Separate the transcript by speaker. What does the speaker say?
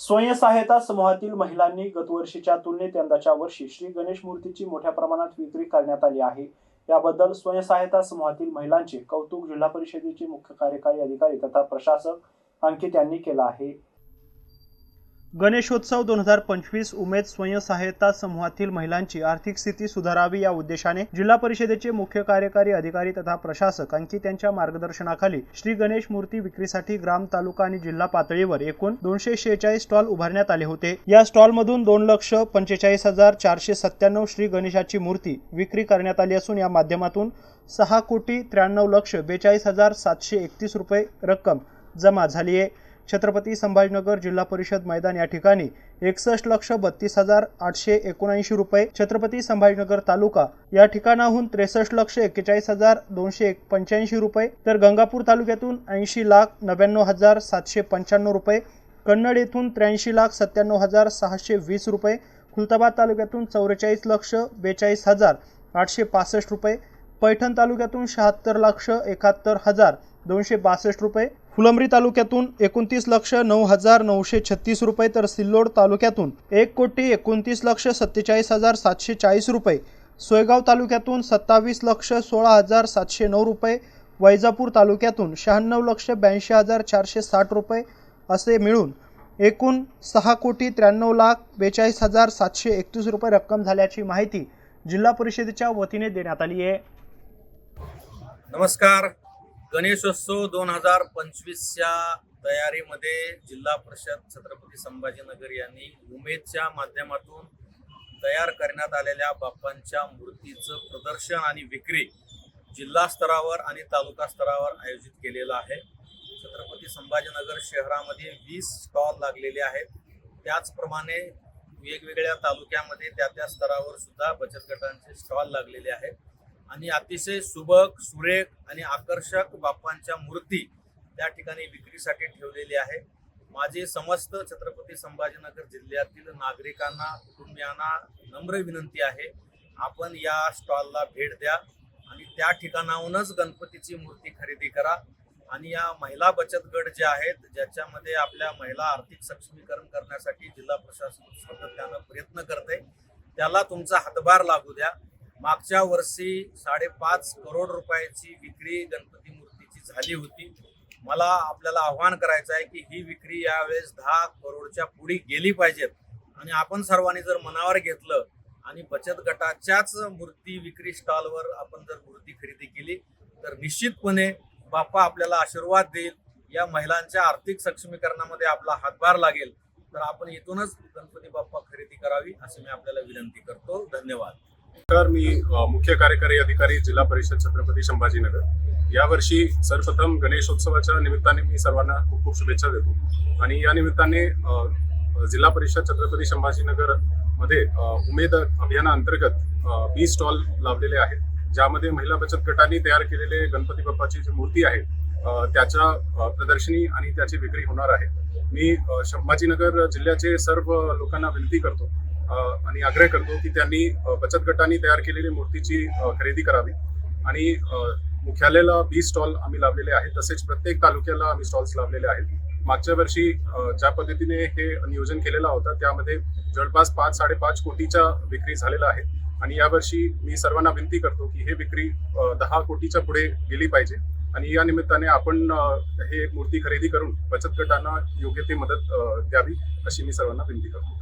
Speaker 1: स्वयंसहायता समूहातील महिलांनी गतवर्षीच्या तुलनेत यंदाच्या वर्षी श्री गणेश मूर्तीची मोठ्या प्रमाणात विक्री करण्यात आली आहे. याबद्दल स्वयंसहायता समूहातील महिलांचे कौतुक जिल्हा परिषदेचे मुख्य कार्यकारी अधिकारी तथा प्रशासक अंकित यांनी केलं आहे. गणेशोत्सव दोन हजार पंचवीस उमेद स्वयंसहायता समूहातील महिलांची आर्थिक स्थिती सुधारावी या उद्देशाने जिल्हा परिषदेचे मुख्य कार्यकारी अधिकारी तथा प्रशासक अंकित यांच्या मार्गदर्शनाखाली श्री गणेश मूर्ती विक्रीसाठी ग्राम तालुका आणि जिल्हा पातळीवर एकूण दोनशे शेहेचाळीस स्टॉल उभारण्यात आले होते. या स्टॉलमधून दोन लक्ष पंचेचाळीस हजार चारशे सत्त्याण्णव श्री गणेशाची मूर्ती विक्री करण्यात आली असून या माध्यमातून सहा कोटी त्र्याण्णव लक्ष बेचाळीस हजार सातशे एकतीस रुपये रक्कम जमा झाली आहे. छत्रपती संभाजीनगर जिल्हा परिषद मैदान या ठिकाणी एकसष्ट लक्ष बत्तीस हजार आठशे एकोणऐंशी रुपये छत्रपती संभाजीनगर तालुका या ठिकाणाहून त्रेसष्ट लक्ष एक्केचाळीस हजार दोनशे एक पंच्याऐंशी रुपये तर गंगापूर तालुक्यातून ऐंशी लाख नव्याण्णव हजार सातशे पंच्याण्णव रुपये कन्नड येथून त्र्याऐंशी लाख सत्त्याण्णव हजार सहाशे वीस रुपये खुलताबाद तालुक्यातून चौवेचाळीस लक्ष बेचाळीस हजार आठशे पासष्ट रुपये पैठण तालुक्यातून शहात्तर लक्ष एकाहत्तर हजार दोनशे बासष्ट रुपये फुलंब्री तालुक्यातून एकोणतीस लक्ष नऊ हजार नऊशे छत्तीस रुपये तर सिल्लोड तालुक्यातून एक कोटी एकोणतीस लक्ष सत्तेचाळीस हजार सातशे चाळीस रुपये. सोयगाव तालुक्यातून सत्तावीस लक्ष सोळा हजार सातशे नऊ रुपये. वैजापूर तालुक्यातून शहाण्णव लक्ष ब्याऐंशी हजार चारशे साठ रुपये असे मिळून एकूण सहा कोटी त्र्याण्णव लाख बेचाळीस हजार सातशे एकतीस रुपये रक्कम झाल्याची माहिती जिल्हा परिषदेच्या वतीने देण्यात आली आहे.
Speaker 2: नमस्कार. गणेशोत्सव दोन हजार पंचवीसच्या तयारीमध्ये जिल्हा परिषद छत्रपती संभाजीनगर यांनी उमेदच्या माध्यमातून तयार करण्यात आलेल्या बाप्पांच्या मूर्तीचं प्रदर्शन आणि विक्री जिल्हा स्तरावर आणि तालुका स्तरावर आयोजित केलेलं आहे. छत्रपती संभाजीनगर शहरामध्ये वीस स्टॉल लागलेले आहेत. त्याचप्रमाणे वेगवेगळ्या तालुक्यामध्ये त्या त्या स्तरावर सुद्धा बचत गटांचे स्टॉल लागलेले आहेत. आणि अतिशय सुबक सुरेख आणि आकर्षक बाप्पांच्या मूर्ती त्या ठिकाणी विक्रीसाठी ठेवलेली आहे. माझी समस्त छत्रपती संभाजीनगर जिल्ह्यातील नागरिकांना कुटुंबियांना नम्र विनंती आहे आपण या स्टॉलला भेट द्या आणि त्या ठिकाणाहूनच गणपतीची मूर्ती खरेदी करा आणि या महिला बचत गट जे आहेत ज्याच्यामध्ये आपल्या महिला आर्थिक सक्षमीकरण करण्यासाठी जिल्हा प्रशासन सातत्यानं प्रयत्न करते त्याला तुमचा हातभार लागू द्या. मागच्या वर्षी साडेपाच करोड रुपयाची विक्री गणपती मूर्तीची झाली होती. मला आपल्याला आव्हान करायचं आहे की ही विक्री यावेळेस दहा करोडच्या पुढे गेली पाहिजेत आणि आपण सर्वांनी जर मनावर घेतलं आणि बचत गटाच्याच मूर्ती विक्री स्टॉलवर आपण जर मूर्ती खरेदी केली तर निश्चितपणे बाप्पा आपल्याला आशीर्वाद देईल. या महिलांच्या आर्थिक सक्षमीकरणामध्ये आपला हातभार लागेल. तर आपण इथूनच गणपती बाप्पा खरेदी करावी अशी मी आपल्याला विनंती करतो. धन्यवाद.
Speaker 3: तर मी मुख्य कार्यकारी अधिकारी जिल्हा परिषद छत्रपती संभाजीनगर. यावर्षी सर्वप्रथम गणेशोत्सवाच्या निमित्ताने मी सर्वांना खूप खूप शुभेच्छा देतो. आणि या निमित्ताने जिल्हा परिषद छत्रपती संभाजीनगरमध्ये उमेद अभियानाअंतर्गत बी स्टॉल लावलेले आहेत ज्यामध्ये महिला बचत गटांनी तयार केलेले गणपती बाप्पाची जी मूर्ती आहे त्याच्या प्रदर्शनी आणि त्याची विक्री होणार आहे. मी संभाजीनगर जिल्ह्याचे सर्व लोकांना विनंती करतो आणि आग्रह करतो की त्यांनी बचत गटांनी तयार केलेली मूर्तीची खरेदी करावी. आणि मुख्यालयाला बी स्टॉल आम्ही लावलेले आहेत तसेच प्रत्येक तालुक्याला आम्ही स्टॉल्स लावलेले आहेत. मागच्या वर्षी ज्या पद्धतीने हे नियोजन केलेलं होतं त्यामध्ये जवळपास पाच साडेपाच कोटीच्या विक्री झालेला आहे आणि यावर्षी मी सर्वांना विनंती करतो की हे विक्री दहा कोटीच्या पुढे गेली पाहिजे. आणि या निमित्ताने आपण हे मूर्ती खरेदी करून बचत गटांना योग्य ती मदत द्यावी अशी मी सर्वांना विनंती करतो.